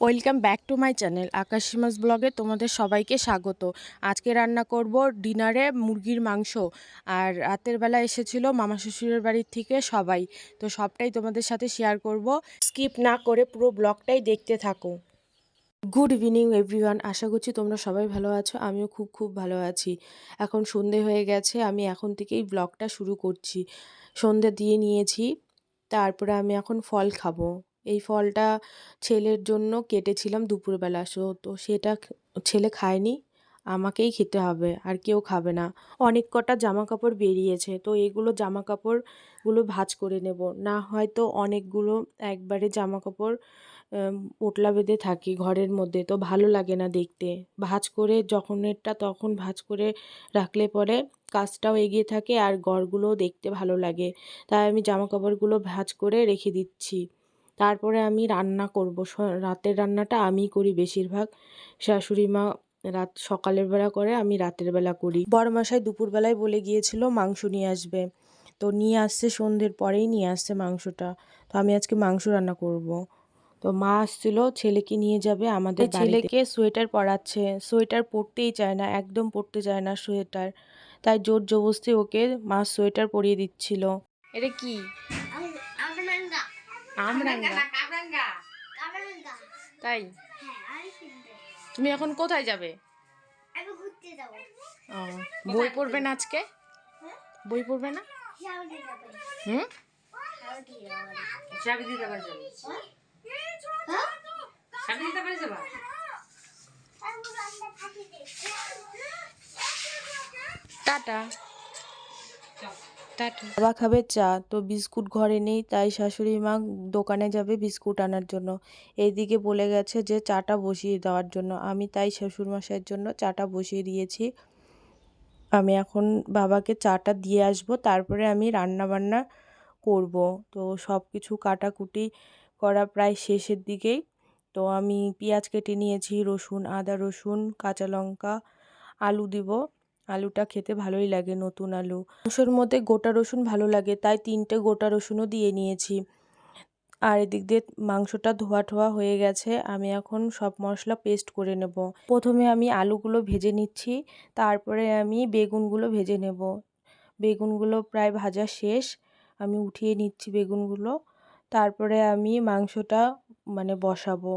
Welcome back to my channel আকাশিমাস ব্লগে তোমাদের সবাইকে স্বাগত। আজকে রান্না করব ডিনারে মুরগির মাংস আর রাতের বেলা এসেছিল মামা শ্বশুরের বাড়ির থেকে সবাই। তো সবটাই তোমাদের সাথে শেয়ার করব। স্কিপ না করে পুরো ব্লগটাই দেখতে থাকো। গুড ইভিনিং এভরিওয়ান, আশা করছি তোমরা সবাই ভালো আছো, আমিও খুব খুব ভালো আছি। এখন সন্ধে হয়ে গেছে, আমি এখন থেকেই ব্লগটা শুরু করছি। সন্ধে দিয়ে নিয়েছি, তারপরে আমি এখন ফল খাব। এই ফলটা ছেলের জন্য কেটেছিলাম দুপুরবেলা। সো, তো সেটা ছেলে খায়নি, আমাকেই খেতে হবে, আর কেউ খাবে না। অনেক কটা জামা কাপড় বেরিয়েছে, তো এগুলো জামা কাপড়গুলো ভাঁজ করে নেব। না হয়তো অনেকগুলো একবারে জামা কাপড় পোটলা বেঁধে থাকি ঘরের মধ্যে, তো ভালো লাগে না দেখতে। ভাজ করে যখনেরটা তখন ভাজ করে রাখলে পরে কাজটাও এগিয়ে থাকে আর গড়গুলোও দেখতে ভালো লাগে। তাই আমি জামা কাপড়গুলো ভাঁজ করে রেখে দিচ্ছি। তারপরে আমি রান্না করব। রাতের রান্নাটা আমিই করি বেশিরভাগ। শাশুড়ি মা রাত সকালের বেলা করে আমি রাতের বেলা করি। বড়মশাই দুপুরবেলায় বলে গিয়েছিল মাংস নিয়ে আসবে। তো নিয়ে আসছে সন্ধ্যের পরেই নিয়ে আসছে মাংসটা। তো আমি আজকে মাংস রান্না করব। তো মা আসছিল ছেলেকে নিয়ে যাবে আমাদের ছেলেকে সোয়েটার পরাচ্ছে। সোয়েটার পরতেই চায় না একদম পরতে চায় না সোয়েটার। তাই জোর জবস্তি ওকে মা সোয়েটার পরিয়ে দিচ্ছিল। এটা কি? তাই? তুমি এখন কোথায় যাবে? আমি ঘুরতে যাব। ও, বই পড়বে না আজকে? বই পড়বে না? হুম? চাবি দিতে পারে যাবে হ্যাঁ? চাবি দিতে পারে যাবা টাটা। বাবা খাবে চা, তো বিস্কুট ঘরে নেই, তাই শাশুড়ি মা দোকানে যাবে বিস্কুট আনার জন্য। এইদিকে বলে গেছে যে চাটা বসিয়ে দেওয়ার জন্য। আমি তাই শ্বশুরমশাইয়ের জন্য চাটা বসিয়ে দিয়েছি। আমি এখন বাবাকে চাটা দিয়ে আসব, তারপরে আমি রান্না বান্না করব। তো সব কিছু কাটাকুটি করা প্রায় শেষের দিকেই। তো আমি পেঁয়াজ কেটে নিয়েছি, রসুন, আদা রসুন, কাঁচা লঙ্কা, আলু দিব। আলুটা খেতে ভালোই লাগে নতুন আলু। মাংসের মধ্যে গোটা রসুন ভালো লাগে, তাই তিনটে গোটা রসুনও দিয়ে নিয়েছি। আর এদিক দিয়ে মাংসটা ধোয়া ঠোয়া হয়ে গেছে, আমি এখন সব মশলা পেস্ট করে নেব। প্রথমে আমি আলুগুলো ভেজে নিচ্ছি, তারপরে আমি বেগুনগুলো ভেজে নেব। বেগুনগুলো প্রায় ভাজা শেষ, আমি উঠিয়ে নিচ্ছি বেগুনগুলো, তারপরে আমি মাংসটা মানে বসাবো।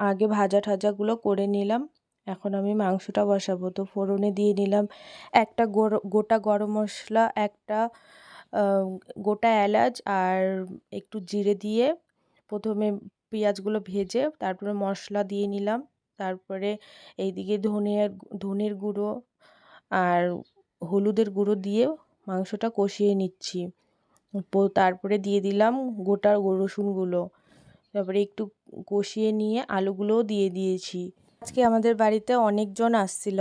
আগে ভাজা ঠাজাগুলো করে নিলাম এখন আমি মাংসটা বসাবো। তো ফোড়নে দিয়ে নিলাম একটা গোটা গরম মশলা, একটা গোটা এলাচ আর একটু জিরে দিয়ে প্রথমে পেঁয়াজগুলো ভেজে তারপরে মশলা দিয়ে নিলাম। তারপরে এইদিকে ধনিয়ার ধনের গুঁড়ো আর হলুদের গুঁড়ো দিয়ে মাংসটা কষিয়ে নিচ্ছি। তারপরে দিয়ে দিলাম গোটা রসুনগুলো। তারপরে একটু কষিয়ে নিয়ে আলুগুলোও দিয়ে দিয়েছি। আজকে আমাদের বাড়িতে অনেকজন আসছিল।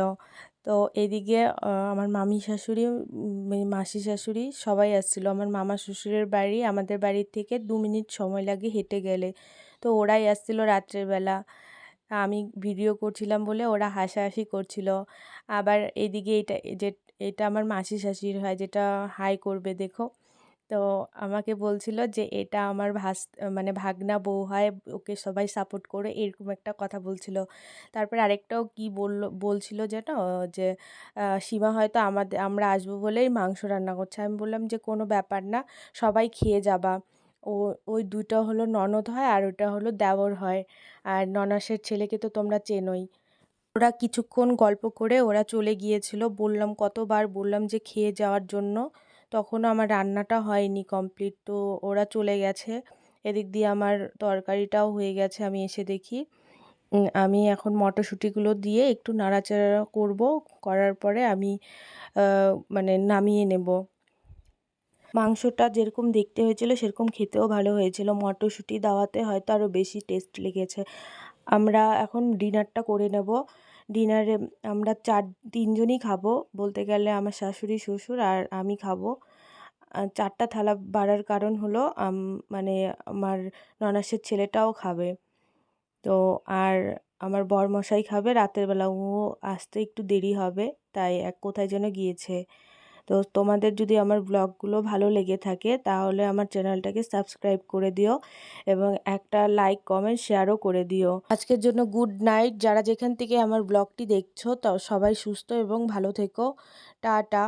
তো এদিকে আমার মামি শাশুড়ি মাসি শাশুড়ি সবাই আসছিল। আমার মামা শ্বশুরের বাড়ি, আমাদের বাড়ির থেকে দু মিনিট সময় লাগে হেঁটে গেলে। তো ওরাই আসছিল রাত্রের বেলা। আমি ভিডিও করছিলাম বলে ওরা হাসাহাসি করছিল। আবার এদিকে এটা, যে, এটা আমার মাসি শাশুড়ি হয়, যেটা হাই করবে, দেখো। তো আমাকে বলছিল যে, এটা আমার ভাস মানে ভাগনা বউ হয়, ওকে সবাই সাপোর্ট করে, এরকম একটা কথা বলছিল। তারপরে আরেকটাও কি বলল, বলছিল যেন, যে সীমা হয়তো আমাদের আমরা আসব বলেই মাংস রান্না করছে। আমি বললাম যে, কোনো ব্যাপার না, সবাই খেয়ে যাবা। ও, ওই দুটো হলো ননদ হয় আর ওটা হলো দেওর হয়। আর ননাসের ছেলেকে তো তোমরা চেনোই। ওরা কিছুক্ষণ গল্প করে ওরা চলে গিয়েছিল। বললাম কতবার বললাম যে, খেয়ে যাওয়ার জন্য তখনও আমার রান্নাটা হয়নি কমপ্লিট তো ওরা চলে গেছে। এদিক দিয়ে আমার তরকারিটাও হয়ে গেছে, আমি এসে দেখি। আমি এখন মটরশুঁটিগুলো দিয়ে একটু নাড়াচাড়া করব, করার পরে আমি মানে নামিয়ে নেব। মাংসটা যেরকম দেখতে হয়েছিল সেরকম খেতেও ভালো হয়েছিল। মটরশুঁটি দেওয়াতে হয়তো আরও বেশি টেস্ট লেগেছে। আমরা এখন ডিনারটা করে নেব। ডিনারে আমরা চার, তিনজনই খাব। বলতে গেলে আমার শাশুড়ি, শ্বশুর আর আমি খাব। চারটা থালা বাড়ার কারণ হলো মানে আমার ননাসের ছেলেটাও খাবে। তো আর আমার বরমশাই খাবে, রাতের বেলা ও আসতে একটু দেরি হবে, তাই এক কোথায় যেন গিয়েছে। তো তোমাদের যদি আমার ব্লগগুলো ভালো লেগে থাকে, তাহলে আমার চ্যানেলটাকে সাবস্ক্রাইব করে দিও এবং একটা লাইক, কমেন্ট, শেয়ারও করে দিও। আজকের জন্য গুড নাইট। যারা যেখান থেকে আমার ব্লগটি দেখছ, তো সবাই সুস্থ এবং ভালো থেকো। টাটা।